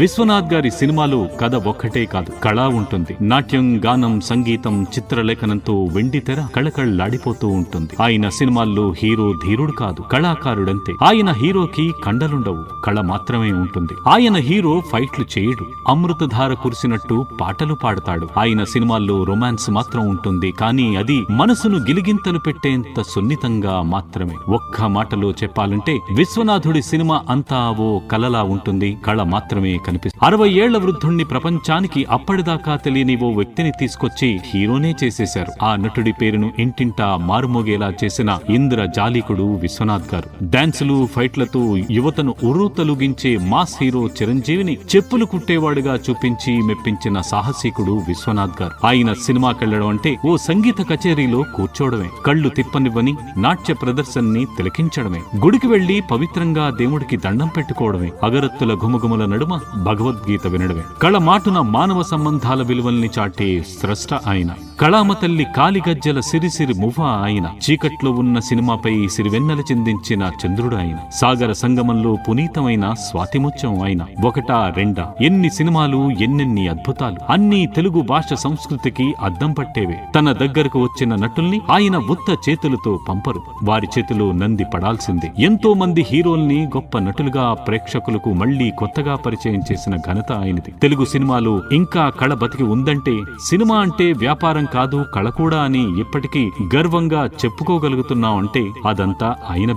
విశ్వనాథ్ గారి సినిమాలో కథ ఒక్కటే కాదు కళ ఉంటుంది. నాట్యం గానం సంగీతం చిత్రలేఖనంతో వెండి తెర కళకళలాడిపోతూ ఉంటుంది. ఆయన సినిమాల్లో హీరో ధీరుడు కాదు కళాకారుడంతే. ఆయన హీరోకి కండలుండవు కళ మాత్రమే ఉంటుంది. ఆయన హీరో ఫైట్లు చేయడు అమృతధార కురిసినట్టు పాటలు పాడతాడు. ఆయన సినిమాల్లో రొమాన్స్ మాత్రం ఉంటుంది కానీ అది మనసును గిలిగింతలు పెట్టేంత సున్నితంగా మాత్రమే. ఒక్క మాటలో చెప్పాలంటే విశ్వనాథుడి సినిమా అంతా ఓ కలలా ఉంటుంది కళ మాత్రమే కనిపిస్తుంది. అరవై ఏళ్ళ వృద్ధుణ్ణి ప్రపంచానికి అప్పటిదాకా తెలియని ఓ వ్యక్తిని తీసుకొచ్చి హీరోనే చేసేశారు. ఆ నటుడి పేరును ఇంటింటా మారుమోగేలా చేసిన ఇంద్ర జాలీకుడు విశ్వనాథ్ గారు. డాన్సులు ఫైట్లతో యువతను ఉర్రూతలుగించే మాస్ హీరో చిరంజీవిని చెప్పులు కుట్టేవాడుగా చూపించి మెప్పించిన సాహసికుడు విశ్వనాథ్ గారు. ఆయన సినిమాకెళ్ళడం అంటే ఓ సంగీత కచేరీలో కూర్చోవడమే. కళ్ళు తిప్పనివ్వని నాట్య ప్రదర్శనని తిలకించడమే. గుడికి వెళ్ళి పవిత్రంగా దేవుడికి దండం పెట్టుకోవడమే. అగరత్తుల ఘుమఘుమల నడుమ భగవద్గీత వినడమే. కళ మాటున మానవ సంబంధాల విలువల్ని చాటే స్రష్ట ఆయన. కళామ తల్లి కాలిగజ్జల సిరిసిరి మువ్వ ఆయన. చీకట్లో ఉన్న సినిమాపై సిరివెన్నెల చిందించిన చంద్రుడు ఆయన. సాగర సంగమంలో పునీతమైన స్వాతిముత్యం ఆయన. ఒకటా రెండా. ఎన్ని సినిమాలు ఎన్నెన్ని అద్భుతాలు. అన్ని తెలుగు భాష సంస్కృతికి అద్దం పట్టేవే. తన దగ్గరకు వచ్చిన నటుల్ని ఆయన ఉత్త చేతులతో పంపరు. వారి చేతిలో నంది పడాల్సిందే. ఎంతో మంది హీరోల్ని గొప్ప నటులుగా ప్రేక్షకులకు మళ్ళీ కొత్తగా పరిచయం చేసిన ఘనత ఆయనది. తెలుగు సినిమాలో ఇంకా కళ బతికి ఉందంటే సినిమా అంటే వ్యాపారం కాదు కళ కూడా అని ఇప్పటికీ గర్వంగా చెప్పుకోగలుగుతున్నాం అంటే అదంతా ఆయన